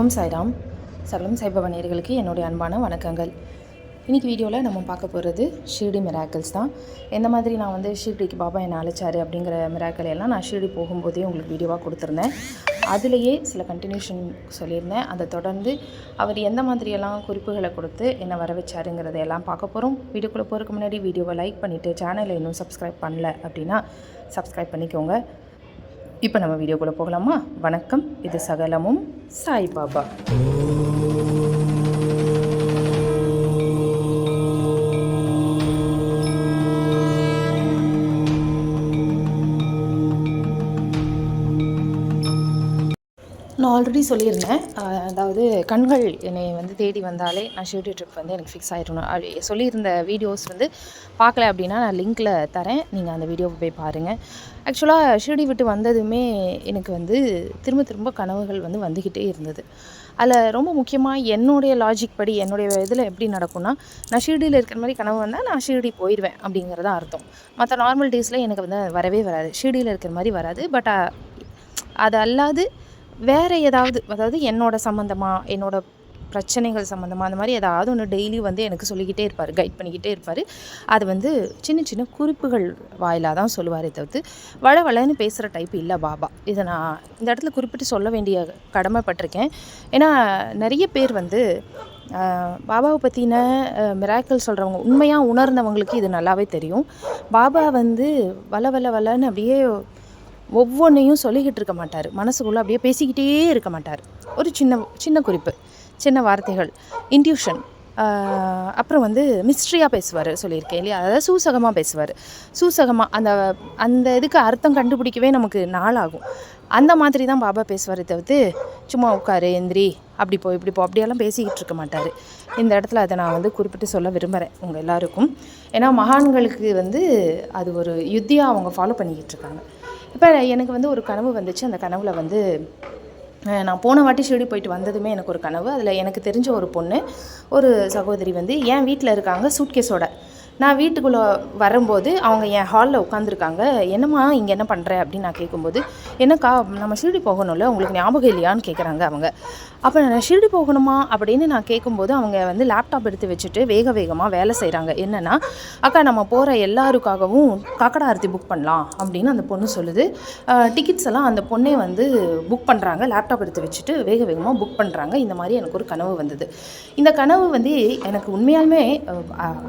ஓம் சாய்ராம். சரளம் சாய்பாபா நேயர்களுக்கு என்னுடைய அன்பான வணக்கங்கள். இன்றைக்கி வீடியோவில் நம்ம பார்க்க போகிறது ஷீர்டி மிராக்கிள்ஸ் தான். எந்த மாதிரி நான் வந்து ஷீர்டிக்கு பாபா என்னை அழைச்சாரு அப்படிங்கிற மிராக்கள் எல்லாம் நான் ஷீர்டி போகும்போதே உங்களுக்கு வீடியோவாக கொடுத்துருந்தேன். அதுலேயே சில கண்டினியூஷன் சொல்லியிருந்தேன். அதை தொடர்ந்து அவர் எந்த மாதிரியெல்லாம் குறிப்புகளை கொடுத்து என்னை வர வச்சாருங்கிறத எல்லாம் பார்க்க போகிறோம் வீடியோக்குள்ளே போகிறதுக்கு முன்னாடி வீடியோவை லைக் பண்ணிவிட்டு சேனலை இன்னும் சப்ஸ்கிரைப் பண்ணல அப்படின்னா சப்ஸ்கிரைப் பண்ணிக்கோங்க. இப்போ நம்ம வீடியோக்குள்ளே போகலாமா? வணக்கம் இது சகலமும் சாய்பாபா நான் ஆல்ரெடி சொல்லியிருந்தேன் அதாவது கண்கள் என்னை வந்து தேடி வந்தாலே நான் ஷூட்டி ட்ரிப் வந்து எனக்கு ஃபிக்ஸ் ஆகிடணும் அப்படி சொல்லியிருந்த வீடியோஸ் வந்து பார்க்கல அப்படின்னா நான் லிங்க்கில் தரேன். நீங்கள் அந்த வீடியோவை போய் பாருங்கள் ஆக்சுவலாக ஷிரடி விட்டு வந்ததுமே எனக்கு வந்து திரும்ப திரும்ப கனவுகள் வந்து வந்துக்கிட்டே இருந்தது. அதில் ரொம்ப முக்கியமாக என்னுடைய லாஜிக் படி என்னுடைய இதில் எப்படி நடக்கும்னா நான் ஷிரடியில் இருக்கிற மாதிரி கனவு வந்தால் நான் ஷீரடி போயிடுவேன் அப்படிங்கிறது தான் அர்த்தம் மற்ற நார்மல் டேஸில் எனக்கு வந்து வரவே வராது. ஷீரடியில் இருக்கிற மாதிரி வராது. பட் அது அல்லாது வேறு ஏதாவது அதாவது என்னோட சம்மந்தமாக என்னோட பிரச்சனைகள் சம்மந்தமாக அந்த மாதிரி ஏதாவது ஒன்று டெய்லி வந்து எனக்கு சொல்லிக்கிட்டே இருப்பார் கைட் பண்ணிக்கிட்டே இருப்பார். அது வந்து சின்ன சின்ன குறிப்புகள் வாயிலாக தான் சொல்லுவார் தவிர்த்து வள வளன்னு பேசுகிற டைப் இல்லை பாபா. இதை நான் இந்த இடத்துல குறிப்பிட்டு சொல்ல வேண்டிய கடமைப்பட்டிருக்கேன். ஏன்னா நிறைய பேர் வந்து பாபாவை பற்றின மிராக்கள் சொல்கிறவங்க உண்மையாக உணர்ந்தவங்களுக்கு இது நல்லாவே தெரியும். பாபா வந்து வள வள வளன்னு அப்படியே ஒவ்வொன்றையும் சொல்லிக்கிட்டு இருக்க மாட்டார். மனசுக்குள்ளே அப்படியே பேசிக்கிட்டே இருக்க மாட்டார். ஒரு சின்ன சின்ன குறிப்பு சின்ன வார்த்தைகள் இன்ட்யூஷன் அப்புறம் வந்து மிஸ்ட்ரியாக பேசுவார் சொல்லியிருக்கேன் இல்லையா? அதாவது சூசகமாக பேசுவார். சூசகமாக அந்த அந்த இதுக்கு அர்த்தம் கண்டுபிடிக்கவே நமக்கு நாளாகும். அந்த மாதிரி தான் பாபா பேசுவார் தவிர்த்து சும்மா உட்காரு எந்திரி. அப்படி போ இப்படி போ அப்படியெல்லாம் பேசிக்கிட்டு இருக்க மாட்டார். இந்த இடத்துல அதை நான் வந்து குறிப்பிட்டு சொல்ல விரும்புகிறேன் உங்கள் எல்லாருக்கும். ஏன்னா மகான்களுக்கு வந்து அது ஒரு யுத்தியாக அவங்க ஃபாலோ பண்ணிக்கிட்டு இருக்காங்க. இப்போ எனக்கு வந்து ஒரு கனவு வந்துச்சு. அந்த கனவில் வந்து நான் போன வாட்டி ஷிரடி போயிட்டு வந்ததுமே எனக்கு ஒரு கனவு. அதில் எனக்கு தெரிஞ்ச ஒரு பொண்ணு ஒரு சகோதரி வந்து என் வீட்டில் இருக்காங்க சூட்கேஸோட. நான் வீட்டுக்குள்ளே வரும்போது அவங்க என் ஹாலில் உட்காந்துருக்காங்க என்னம்மா இங்கே என்ன பண்ணுற அப்படின்னு நான் கேட்கும்போது என்னக்கா நம்ம ஷிரடி போகணும்ல? உங்களுக்கு ஞாபகம் இல்லையான்னு கேட்குறாங்க அவங்க. அப்போ நான் ஷிரடி போகணுமா? அப்படின்னு நான் கேட்கும்போது அவங்க வந்து லேப்டாப் எடுத்து வச்சுட்டு வேக வேகமாக வேலை செய்கிறாங்க என்னென்னா அக்கா நம்ம போகிற எல்லாருக்காகவும் காக்கடா ஆரத்தி புக் பண்ணலாம். அப்படின்னு அந்த பொண்ணு சொல்லுது. டிக்கெட்ஸ் எல்லாம் அந்த பொண்ணே வந்து புக் பண்ணுறாங்க லேப்டாப் எடுத்து வச்சுட்டு வேக வேகமாக புக் பண்ணுறாங்க இந்த மாதிரி எனக்கு ஒரு கனவு வந்தது. இந்த கனவு வந்து எனக்கு உண்மையாலுமே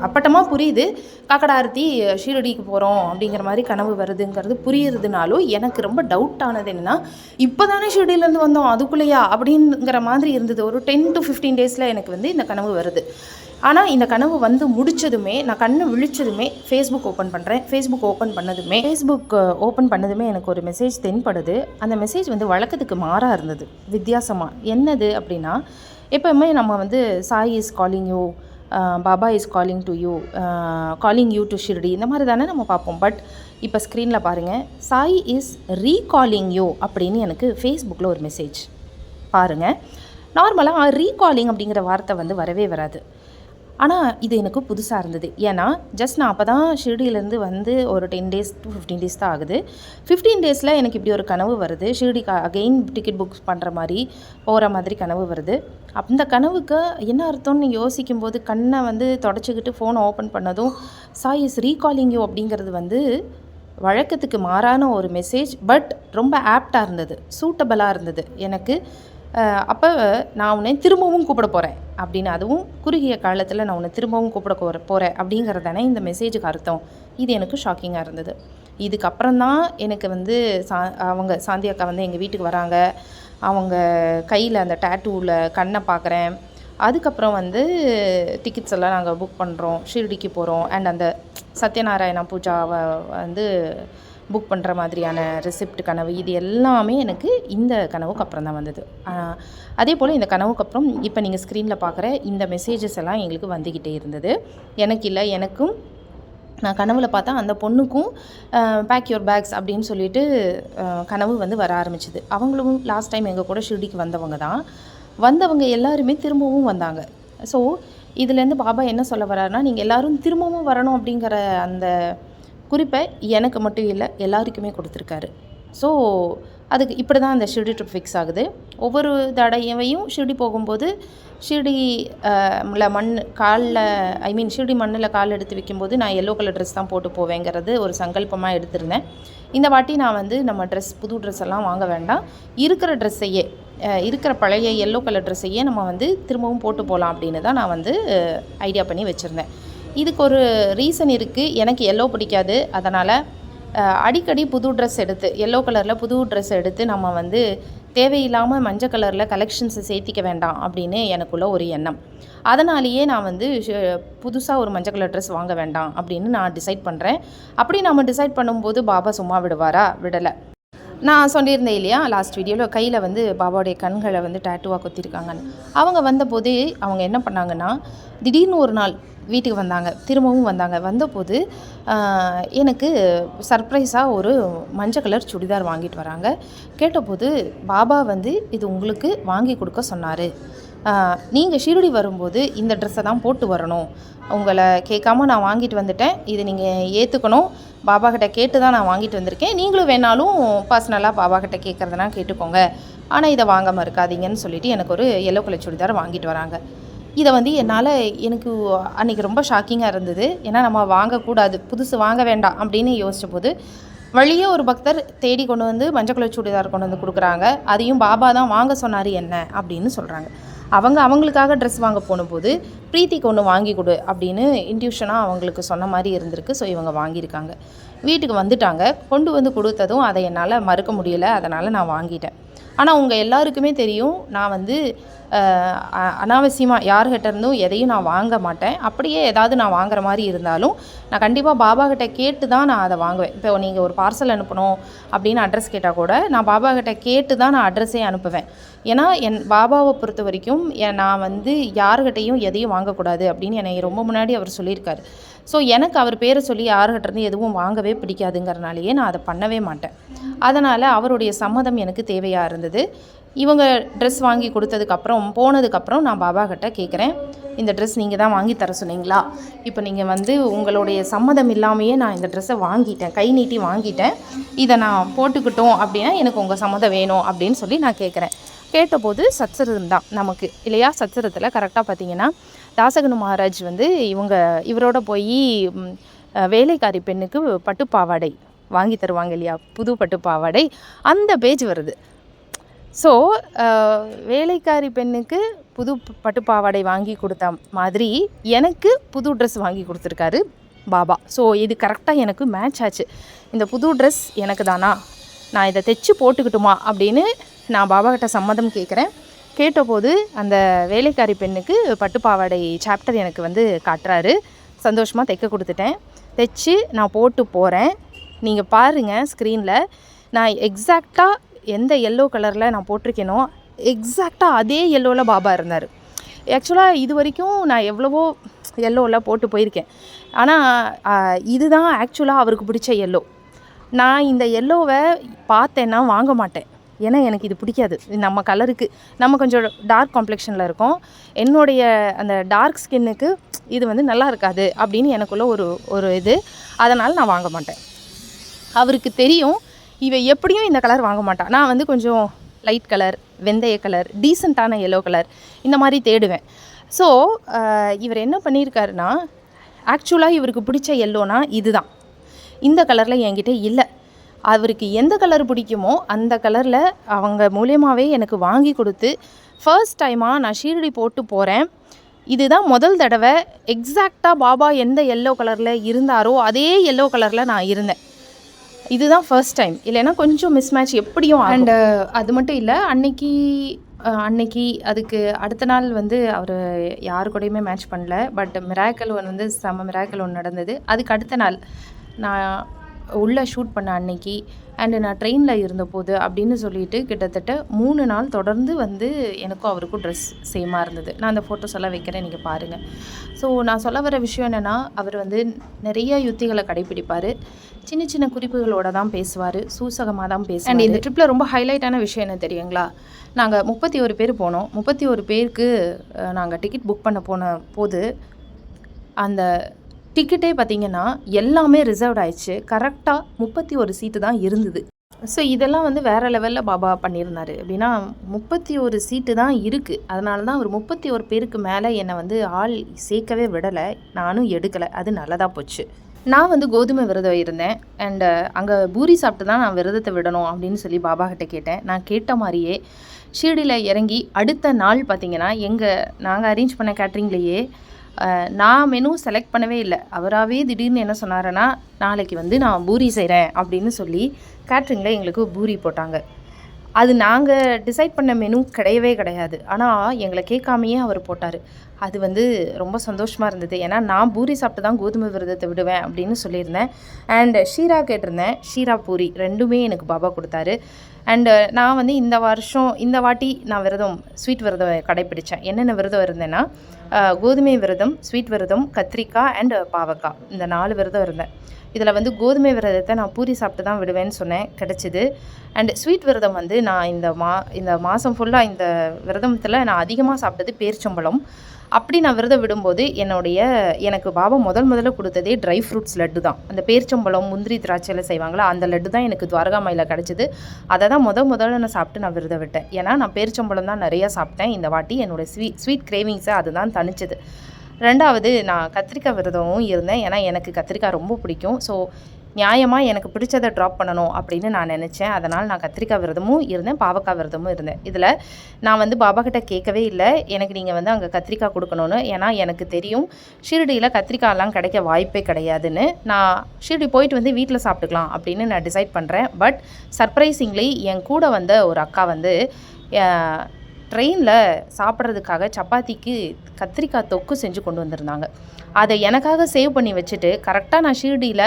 அப்பட்டமாக புரியுது. வந்து ஆரத்தி ஷீரடிக்கு போகிறோம் அப்படிங்கிற மாதிரி கனவு வருதுங்கிறது புரியுறதுனாலும் எனக்கு ரொம்ப டவுட் ஆனது என்னென்னா இப்போ தானே ஷீரடியிலேருந்து வந்தோம் அதுக்குள்ளேயா அப்படிங்கிற மாதிரி இருந்தது. ஒரு டென் டு ஃபிஃப்டீன் டேஸில் எனக்கு வந்து இந்த கனவு வருது. ஆனால் இந்த கனவு வந்து முடிச்சதுமே நான் கண்ணை விழிச்சதுமே ஃபேஸ்புக் ஓப்பன் பண்ணுறேன் ஃபேஸ்புக் ஓப்பன் பண்ணதுமே ஃபேஸ்புக் ஓப்பன் பண்ணதுமே எனக்கு ஒரு மெசேஜ் தென்படுது. அந்த மெசேஜ் வந்து வழக்கத்துக்கு மாறாக இருந்தது. வித்தியாசமாக என்னது அப்படின்னா எப்போவுமே நம்ம வந்து Sai is calling you Baba is calling to you calling you to Shirdi இந்த மாதிரி தானே நம்ம பார்ப்போம். பட் இப்போ ஸ்க்ரீனில் பாருங்கள் சாய் இஸ் ரீகாலிங் யூ அப்படின்னு எனக்கு ஃபேஸ்புக்கில் ஒரு மெசேஜ் பாருங்கள் நார்மலாக ரீகாலிங் அப்படிங்கிற வார்த்தை வந்து வரவே வராது. ஆனால் இது எனக்கு புதுசாக இருந்தது. ஏன்னா ஜஸ்ட் நான் அப்போ தான் ஷிர்டியிலேருந்து வந்து ஒரு ten days to fifteen days தான் ஆகுது. ஃபிஃப்டீன் டேஸில் எனக்கு இப்படி ஒரு கனவு வருது. ஷிர்டிக்கு அகெயின் டிக்கெட் புக் பண்ணுற மாதிரி போகிற மாதிரி கனவு வருது. அந்த கனவுக்கு என்ன அர்த்தம்னு யோசிக்கும் போது கண்ணை வந்து தொடச்சிக்கிட்டு ஃபோனை ஓப்பன் பண்ணதும் சாய் இஸ் ரீகாலிங் யூ அப்படிங்கிறது வந்து வழக்கத்துக்கு மாறான ஒரு மெசேஜ் பட் ரொம்ப ஆப்டாக இருந்தது. சூட்டபுளாக இருந்தது. எனக்கு அப்போ நான் உன்னை திரும்பவும் கூப்பிட போகிறேன் அப்படின்னு அதுவும் குறுகிய காலத்தில் நான் உன்னை திரும்பவும் கூப்பிட போகிறேன் அப்படிங்கிறது தானே இந்த மெசேஜுக்கு அர்த்தம். இது எனக்கு ஷாக்கிங்காக இருந்தது. இதுக்கப்புறம் தான் எனக்கு வந்து சா அவங்க சாந்தி அக்கா வந்து எங்கள் வீட்டுக்கு வராங்க. அவங்க கையில் அந்த டேட்டூவில் கண்ணை பார்க்குறேன் அதுக்கப்புறம் வந்து டிக்கெட்ஸ் எல்லாம் நாங்கள் புக் பண்ணுறோம் ஷிர்டிக்கு போகிறோம் அண்ட் அந்த சத்யநாராயணா பூஜாவை வந்து புக் பண்ணுற மாதிரியான ரிசிப்ட் கனவு இது எல்லாமே எனக்கு இந்த கனவுக்கு அப்புறம் தான் வந்தது. அதே போல் இந்த கனவுக்கு அப்புறம் இப்போ நீங்கள் ஸ்க்ரீனில் பார்க்குற இந்த மெசேஜஸ் எல்லாம் எங்களுக்கு வந்துக்கிட்டே இருந்தது. எனக்கு இல்லை எனக்கும் நான் கனவில் பார்த்தா அந்த பொண்ணுக்கும் பேக் யுவர் பேக்ஸ் அப்படின்னு சொல்லிட்டு கனவு வந்து வர ஆரம்பிச்சிது. அவங்களும் லாஸ்ட் டைம் எங்கள் கூட ஷிர்டிக்கு வந்தவங்க தான். வந்தவங்க எல்லாருமே திரும்பவும் வந்தாங்க. ஸோ இதுலேருந்து பாபா என்ன சொல்ல வர்றாருன்னா நீங்கள் எல்லாரும் திரும்பவும் வரணும் அப்படிங்கிற அந்த குறிப்பை எனக்கு மட்டும் இல்லை எல்லாருக்குமே கொடுத்துருக்காரு. ஸோ அதுக்கு இப்படி தான் அந்த ஷிர்டி ட்ரிப் ஃபிக்ஸ் ஆகுது. ஒவ்வொரு தடையவையும் ஷிர்டி போகும்போது ஷிர்டி மண் காலில் ஐ மீன் ஷிர்டி மண்ணில் கால் எடுத்து வைக்கும்போது நான் எல்லோ கலர் ட்ரெஸ் தான் போட்டு போவேங்கிறது ஒரு சங்கல்பமாக எடுத்திருந்தேன். இந்த வாட்டி நான் வந்து நம்ம ட்ரெஸ் புது ட்ரெஸ் எல்லாம் வாங்க வேண்டாம். இருக்கிற ட்ரெஸ்ஸையே இருக்கிற பழைய எல்லோ கலர் ட்ரெஸ்ஸையே நம்ம வந்து திரும்பவும் போட்டு போகலாம் அப்படின்னு தான் நான் வந்து ஐடியா பண்ணி வச்சுருந்தேன். இதுக்கு ஒரு ரீசன் இருக்குது எனக்கு எல்லோ பிடிக்காது. அதனால் அடிக்கடி புது ட்ரெஸ் எடுத்து எல்லோ கலரில் புது ட்ரெஸ் எடுத்து நம்ம வந்து தேவையில்லாமல் மஞ்சள் கலரில் கலெக்ஷன்ஸை சேர்த்திக்க வேண்டாம் அப்படின்னு எனக்குள்ள ஒரு எண்ணம். அதனாலேயே நான் வந்து புதுசாக ஒரு மஞ்சள் கலர் ட்ரெஸ் வாங்க வேண்டாம் அப்படின்னு நான் டிசைட் பண்ணுறேன் அப்படி நம்ம டிசைட் பண்ணும்போது பாபா சும்மா விடுவாரா? விடலை. நான் சொல்லியிருந்தேன் இல்லையா லாஸ்ட் வீடியோவில் கையில் வந்து பாபாவுடைய கண்களை வந்து டேட்டுவாக கொத்திருக்காங்கன்னு. அவங்க வந்தபோது அவங்க என்ன பண்ணாங்கன்னா திடீர்னு ஒரு நாள் வீட்டுக்கு வந்தாங்க திரும்பவும் வந்தாங்க. வந்தபோது எனக்கு சர்ப்ரைஸாக ஒரு மஞ்சள் கலர் சுடிதார் வாங்கிட்டு வராங்க. கேட்டபோது பாபா வந்து இது உங்களுக்கு வாங்கி கொடுக்க சொன்னார். நீங்கள் ஷீரடி வரும்போது இந்த ட்ரெஸ்ஸை தான் போட்டு வரணும். உங்களை கேட்காம நான் வாங்கிட்டு வந்துட்டேன். இது நீங்கள் ஏற்றுக்கணும் பாபா கிட்ட கேட்டு தான் நான் வாங்கிட்டு வந்திருக்கேன். நீங்களும் வேணாலும் பர்சனலாக பாபா கிட்ட கேட்குறதுனா கேட்டுக்கோங்க. ஆனால் இதை வாங்காமல் இருக்காதீங்கன்னு சொல்லிவிட்டு எனக்கு ஒரு எல்லோ கலர் சுடிதார் வாங்கிட்டு வராங்க. இதை வந்து என்னால் எனக்கு அன்றைக்கி ரொம்ப ஷாக்கிங்காக இருந்தது. ஏன்னா நம்ம வாங்கக்கூடாது. புதுசு வாங்க வேண்டாம் அப்படின்னு யோசிச்ச போது வழியே ஒரு பக்தர் தேடி கொண்டு வந்து மஞ்சள் கலர் சுடிதார் கொண்டு வந்து கொடுக்குறாங்க. அதையும் பாபா தான் வாங்க சொன்னார் என்ன அப்படின்னு சொல்கிறாங்க அவங்க அவங்களுக்காக ட்ரெஸ் வாங்க போனபோது ப்ரீத்திக்கு ஒன்று வாங்கி கொடு அப்படின்னு இன்ட்யூஷனாக அவங்களுக்கு சொன்ன மாதிரி இருந்திருக்கு. ஸோ இவங்க வாங்கியிருக்காங்க. வீட்டுக்கு வந்துட்டாங்க. கொண்டு வந்து கொடுத்ததும் அதை என்னால் மறுக்க முடியல. அதனால் நான் வாங்கிட்டேன். ஆனால் உங்கள் எல்லாருக்குமே தெரியும் நான் வந்து அனாவசியமாக யார்கிட்ட இருந்தும் எதையும் நான் வாங்க மாட்டேன். அப்படியே ஏதாவது நான் வாங்குற மாதிரி இருந்தாலும் நான் கண்டிப்பாக பாபா கிட்ட கேட்டு தான் நான் அதை வாங்குவேன். இப்போ நீங்கள் ஒரு பார்சல் அனுப்பணும் அப்படின்னு அட்ரஸ் கேட்டால் கூட நான் பாபா கிட்ட கேட்டு தான் நான் அட்ரஸே அனுப்புவேன். ஏன்னா என் பாபாவை பொறுத்த வரைக்கும் என் நான் வந்து யாருக்கிட்டையும் எதையும் வாங்கக்கூடாது அப்படின்னு என்னை ரொம்ப முன்னாடி அவர் சொல்லியிருக்காரு. ஸோ எனக்கு அவர் பேரை சொல்லி யாருக்கிட்டேருந்து எதுவும் வாங்கவே பிடிக்காதுங்கிறனாலேயே நான் அதை பண்ணவே மாட்டேன். அதனால் அவருடைய சம்மதம் எனக்கு தேவையாக இருந்தது. இவங்க ட்ரெஸ் வாங்கி கொடுத்ததுக்கப்புறம் போனதுக்கப்புறம் நான் பாபா கிட்ட கேட்குறேன் இந்த ட்ரெஸ் நீங்கள் தான் வாங்கி தர சொன்னீங்களா? இப்போ நீங்கள் வந்து உங்களுடைய சம்மதம் இல்லாமையே நான் இந்த ட்ரெஸ்ஸை வாங்கிட்டேன் கை நீட்டி வாங்கிட்டேன் இதை நான் போட்டுக்கிட்டோம் அப்படின்னா எனக்கு உங்கள் சம்மதம் வேணும் அப்படின்னு சொல்லி நான் கேட்குறேன் கேட்டபோது சத்சரம் தான் நமக்கு இல்லையா? சச்சரத்தில் கரெக்டாக பார்த்தீங்கன்னா தாசகனு மகாராஜ் வந்து இவங்க இவரோட போய் வேலைக்காரி பெண்ணுக்கு பட்டு பாவாடை வாங்கி தருவாங்க இல்லையா? புது பட்டு பாவாடை அந்த பேஜ் வருது. ஸோ uh, வேலைக்காரி பெண்ணுக்கு புது பட்டு பாவாடை வாங்கி கொடுத்த மாதிரி எனக்கு புது ட்ரெஸ் வாங்கி கொடுத்துருக்காரு பாபா. ஸோ இது கரெக்டாக எனக்கு மேட்ச் ஆச்சு. இந்த புது ட்ரெஸ் எனக்கு தானா? நான் இதை தைச்சு போட்டுக்கிட்டுமா? அப்படின்னு நான் பாபா கிட்ட சம்மதம் கேட்குறேன் கேட்டபோது அந்த வேலைக்காரி பெண்ணுக்கு பட்டு பாவாடை சாப்டர் எனக்கு வந்து காட்டுறாரு. சந்தோஷமாக தைக்க கொடுத்துட்டேன். தைச்சு நான் போட்டு போகிறேன் நீங்கள் பாருங்கள் ஸ்க்ரீனில் நான் எக்ஸாக்டாக எந்த எல்லோ கலரில் நான் போட்டிருக்கேனோ எக்ஸாக்டாக அதே எல்லோவில் பாபா இருந்தார். ஆக்சுவலாக இது வரைக்கும் நான் எவ்வளவோ எல்லோவில் போட்டு போயிருக்கேன். ஆனால் இதுதான் ஆக்சுவலாக அவருக்கு பிடிச்ச எல்லோ நான் இந்த எல்லோவை பார்த்தேன்னா வாங்க மாட்டேன். ஏன்னா எனக்கு இது பிடிக்காது. நம்ம கலருக்கு நம்ம கொஞ்சம் டார்க் காம்ப்ளெக்ஷனில் இருக்கோம். என்னுடைய அந்த டார்க் ஸ்கின்னுக்கு இது வந்து நல்லா இருக்காது அப்படின்னு எனக்குள்ள ஒரு ஒரு இது. அதனால் நான் வாங்க மாட்டேன். அவருக்கு தெரியும் இவை எப்படியும் இந்த கலர் வாங்க மாட்டான் நான் வந்து கொஞ்சம் லைட் கலர் வெந்தய கலர் டீசெண்டான எல்லோ கலர் இந்த மாதிரி தேடுவேன். ஸோ இவர் என்ன பண்ணியிருக்காருன்னா ஆக்சுவலாக இவருக்கு பிடிச்ச எல்லோனா இதுதான். இந்த கலரில் என்கிட்ட இல்லை. அவருக்கு எந்த கலர் பிடிக்குமோ அந்த கலரில் அவங்க மூலியமாகவே எனக்கு வாங்கி கொடுத்து ஃபர்ஸ்ட் டைமாக நான் ஷீரடி போட்டு போகிறேன் இதுதான் முதல் தடவை எக்ஸாக்டாக பாபா எந்த எல்லோ கலரில் இருந்தாரோ அதே எல்லோ கலரில் நான் இருந்தேன். இதுதான் ஃபர்ஸ்ட் டைம் இல்லைன்னா கொஞ்சம் மிஸ்மேட்ச் எப்படியும் அண்டு uh, அது மட்டும் இல்லை அன்னைக்கு uh, அன்னைக்கு அதுக்கு அடுத்த நாள் வந்து அவர் யாரு கூடயுமே மேட்ச் பண்ணல. பட் மிராக்கல் ஒன்று வந்து செம மிராக்கல் ஒன்று நடந்தது. அதுக்கு அடுத்த நாள் நான் உள்ளே ஷூட் பண்ண அன்னைக்கு அண்டு நான் ட்ரெயினில் இருந்தபோது அப்படின்னு சொல்லிட்டு கிட்டத்தட்ட மூணு நாள் தொடர்ந்து வந்து எனக்கும் அவருக்கும் ட்ரெஸ் சேமாக இருந்தது. நான் அந்த ஃபோட்டோஸ் எல்லாம் வைக்கிறேன் நீங்கள் பாருங்கள் ஸோ நான் சொல்ல வர விஷயம் என்னென்னா அவர் வந்து நிறைய யுத்திகளை கடைப்பிடிப்பார். சின்ன சின்ன குறிப்புகளோட தான் பேசுவார் சூசகமாக தான் பேசுவார். அண்ட் இந்த ட்ரிப்பில் ரொம்ப ஹைலைட்டான விஷயம் என்ன தெரியுங்களா? நாங்கள் முப்பத்தி ஒரு பேர் போனோம். முப்பத்தி ஒரு பேருக்கு நாங்கள் டிக்கெட் புக் பண்ண போன போது அந்த டிக்கெட்டே பார்த்தீங்கன்னா எல்லாமே ரிசர்வ்ட் ஆயிடுச்சு. கரெக்டாக முப்பத்தி ஒரு சீட்டு தான் இருந்தது. ஸோ இதெல்லாம் வந்து வேறு லெவலில் பாபா பண்ணியிருந்தாரு. அப்படின்னா முப்பத்தி ஒரு சீட்டு தான் இருக்குது அதனால தான் அவர் முப்பத்தி ஒரு பேருக்கு மேலே என்னை வந்து ஆள் சேர்க்கவே விடலை. நானும் எடுக்கலை. அது நல்லதாக போச்சு. நான் வந்து கோதுமை விரதம் இருந்தேன். அண்டு அங்கே பூரி சாப்பிட்டு தான் நான் விரதத்தை விடணும் அப்படின்னு சொல்லி பாபா கிட்ட கேட்டேன். நான் கேட்ட மாதிரியே ஷீர்டியில் இறங்கி அடுத்த நாள் பார்த்தீங்கன்னா எங்கள் நாங்கள் அரேஞ்ச் பண்ண கேட்ரிங்லேயே நான் மெனு செலக்ட் பண்ணவே இல்லை. அவராகவே திடீர்னு என்ன சொன்னாருன்னா நாளைக்கு வந்து நான் பூரி செய்கிறேன் அப்படின்னு சொல்லி கேட்ரிங்கில் எங்களுக்கு பூரி போட்டாங்க. அது நாங்கள் டிசைட் பண்ண மெனு கிடையவே கிடையாது. ஆனால் எங்களை கேட்காமையே அவர் போட்டார். அது வந்து ரொம்ப சந்தோஷமாக இருந்தது. ஏன்னா நான் பூரி சாப்பிட்டு தான் கோதுமை விரதத்தை விடுவேன் அப்படின்னு சொல்லியிருந்தேன். அண்ட் ஷீரா கேட்டிருந்தேன். ஷீரா பூரி ரெண்டுமே எனக்கு பாபா கொடுத்தாரு. அண்டு நான் வந்து இந்த வருஷம் இந்த வாட்டி நான் விரதம் ஸ்வீட் விரதம் கடைப்பிடித்தேன் என்னென்ன விரதம் இருந்தேன்னா கோதுமை விரதம் ஸ்வீட் விரதம் கத்திரிக்காய் அண்ட் பாவக்காய் இந்த நாலு விரதம் இருந்தேன். இதில் வந்து கோதுமை விரதத்தை நான் பூரி சாப்பிட்டு தான் விடுவேன்னு சொன்னேன். கிடச்சிது. அண்ட் ஸ்வீட் விரதம் வந்து நான் இந்த மா இந்த மாதம் ஃபுல்லாக இந்த விரதத்தில் நான் அதிகமாக சாப்பிட்டது பேர்ச்சம்பழம். அப்படி நான் விரதம் விடும்போது என்னுடைய எனக்கு பாபா முதல் முதல்ல கொடுத்ததே ட்ரை ஃப்ரூட்ஸ் லட்டு தான். அந்த பேர்ச்சம்பழம் முந்திரி திராட்சையில் செய்வாங்களா அந்த லட்டு தான் எனக்கு துவாரகாமாயில் கிடச்சிது. அதை தான் முத முதல்ல நான் சாப்பிட்டு நான் விரதம் விட்டேன். ஏன்னா நான் பேர்ச்சம்பழம் தான் நிறையா சாப்பிட்டேன். இந்த வாட்டி என்னோடய ஸ்வீட் ஸ்வீட் கிரேவிங்ஸை அதுதான் தணிச்சது. ரெண்டாவது நான் கத்திரிக்காய் விரதமும் இருந்தேன். ஏன்னா எனக்கு கத்திரிக்காய் ரொம்ப பிடிக்கும். ஸோ நியாயமாக எனக்கு பிடிச்சதை ட்ராப் பண்ணணும் அப்படின்னு நான் நினச்சேன். அதனால் நான் கத்திரிக்காய் விரதமும் இருந்தேன் பாவக்காய் விரதமும் இருந்தேன். இதில் நான் வந்து பாபா கிட்ட கேட்கவே இல்லை. எனக்கு நீங்கள் வந்து அங்கே கத்திரிக்காய் கொடுக்கணும்னு. ஏன்னா எனக்கு தெரியும் ஷீரடியில் கத்திரிக்காயெல்லாம் கிடைக்க வாய்ப்பே கிடையாதுன்னு. நான் ஷீரடி போயிட்டு வந்து வீட்டில் சாப்பிட்டுக்கலாம் அப்படின்னு நான் டிசைட் பண்ணுறேன் பட் சர்ப்ரைசிங்லி என் கூட வந்த ஒரு அக்கா வந்து ட்ரெயினில் சாப்பிட்றதுக்காக சப்பாத்திக்கு கத்திரிக்காய் தொக்கு செஞ்சு கொண்டு வந்திருந்தாங்க. அதை எனக்காக சேவ் பண்ணி வச்சுட்டு கரெக்டாக நான் ஷீரடியில்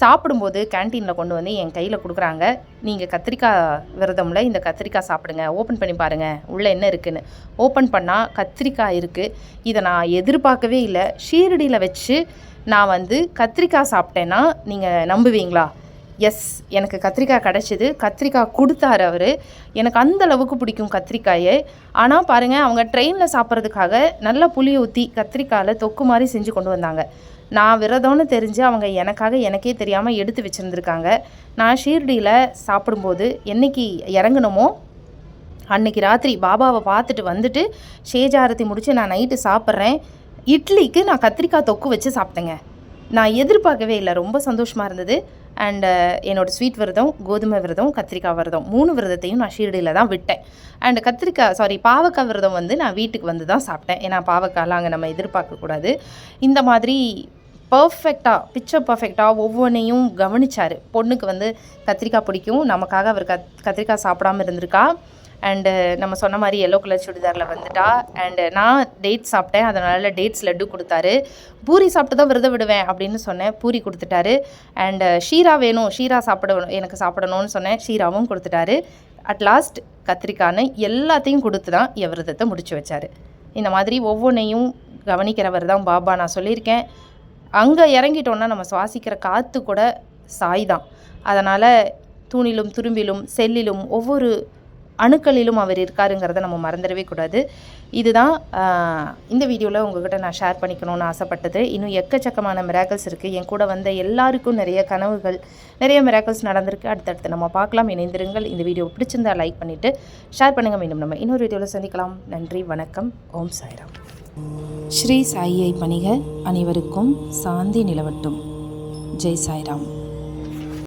சாப்பிடும்போது கேன்டீனில் கொண்டு வந்து என் கையில் கொடுக்குறாங்க. நீங்கள் கத்திரிக்காய் விரதமில் இந்த கத்திரிக்காய் சாப்பிடுங்க. ஓப்பன் பண்ணி பாருங்கள் உள்ளே என்ன இருக்குதுன்னு ஓப்பன் பண்ணால் கத்திரிக்காய் இருக்குது இதை நான் எதிர்பார்க்கவே இல்லை. ஷீரடியில் வச்சு நான் வந்து கத்திரிக்காய் சாப்பிட்டேன்னா நீங்கள் நம்புவீங்களா? எஸ் எனக்கு கத்திரிக்காய் கிடச்சிது. கத்திரிக்காய் கொடுத்தாரு அவர். எனக்கு அந்த அளவுக்கு பிடிக்கும் கத்திரிக்காயை. ஆனால் பாருங்கள் அவங்க ட்ரெயினில் சாப்பிட்றதுக்காக நல்ல புளியை ஊற்றி கத்திரிக்காயில் தொக்கு மாதிரி செஞ்சு கொண்டு வந்தாங்க. நான் விரதம்னு தெரிஞ்சு அவங்க எனக்காக எனக்கே தெரியாமல் எடுத்து வச்சுருந்துருக்காங்க. நான் ஷீர்டியில் சாப்பிடும்போது என்னைக்கு இறங்கணுமோ அன்னைக்கு ராத்திரி பாபாவை பார்த்துட்டு வந்துட்டு ஷேஜாரத்தி முடித்து நான் நைட்டு சாப்பிட்றேன். இட்லிக்கு நான் கத்திரிக்காய் தொக்கு வச்சு சாப்பிட்டேங்க. நான் எதிர்பார்க்கவே இல்லை. ரொம்ப சந்தோஷமாக இருந்தது. அண்டு என்னோடய ஸ்வீட் விரதம் கோதுமை விரதம் கத்திரிக்காய் விரதம். மூணு விரதத்தையும் நான் ஷீரடியில் தான் விட்டேன். அண்டு கத்திரிக்காய் சாரி பாவக்காய் விரதம் வந்து நான் வீட்டுக்கு வந்து தான் சாப்பிட்டேன். ஏன்னா பாவக்காயெலாம் அங்கே நம்ம எதிர்பார்க்கக்கூடாது இந்த மாதிரி பர்ஃபெக்டாக பிக்சர் பர்ஃபெக்டாக ஒவ்வொன்றையும் கவனிச்சார். பொண்ணுக்கு வந்து கத்திரிக்காய் பிடிக்கும். நமக்காக அவர் கத் கத்திரிக்காய் சாப்பிடாம இருந்திருக்கா? அண்டு uh, நம்ம சொன்ன மாதிரி எல்லோ கலர் சுடிதாரில் வந்துட்டா. அண்டு uh, நான் டேட்ஸ் சாப்பிட்டேன். அதனால் டேட்ஸ் லட்டு கொடுத்தாரு. பூரி சாப்பிட்டு தான் விரதம் விடுவேன் அப்படின்னு சொன்னேன். பூரி கொடுத்துட்டாரு. அண்டு uh, ஷீரா வேணும். ஷீரா சாப்பிடணும். எனக்கு சாப்பிடணும்னு சொன்னேன். ஷீராவும் கொடுத்துட்டாரு. அட் லாஸ்ட் கத்திரிக்கான்னு எல்லாத்தையும் கொடுத்து தான் என் விரதத்தை முடிச்சு வச்சார். இந்த மாதிரி ஒவ்வொன்றையும் கவனிக்கிறவர் தான் பாபா. நான் சொல்லியிருக்கேன். அங்கே இறங்கிட்டோன்னா நம்ம சுவாசிக்கிற காற்று கூட சாய் தான். அதனால் தூணிலும் துரும்பிலும் செல்லிலும் ஒவ்வொரு அணுக்களிலும் அவர் இருக்காருங்கிறத நம்ம மறந்துடவே கூடாது. இதுதான் இந்த வீடியோவில் உங்ககிட்ட நான் ஷேர் பண்ணிக்கணும்னு ஆசைப்பட்டது. இன்னும் எக்கச்சக்கமான மிராக்கல்ஸ் இருக்குது என் கூட வந்த எல்லாருக்கும் நிறைய கனவுகள் நிறைய மிராக்கல்ஸ் நடந்திருக்கு. அடுத்தடுத்து நம்ம பார்க்கலாம் இணைந்திருங்கள். இந்த வீடியோ பிடிச்சிருந்தா லைக் பண்ணிவிட்டு ஷேர் பண்ணுங்கள் மீண்டும் நம்ம இன்னொரு வீடியோவில் சந்திக்கலாம். நன்றி வணக்கம். ஓம் சாய்ராம். ஸ்ரீ சாயியை பணிக அனைவருக்கும் சாந்தி நிலவட்டும். ஜெய் சாய்ராம்.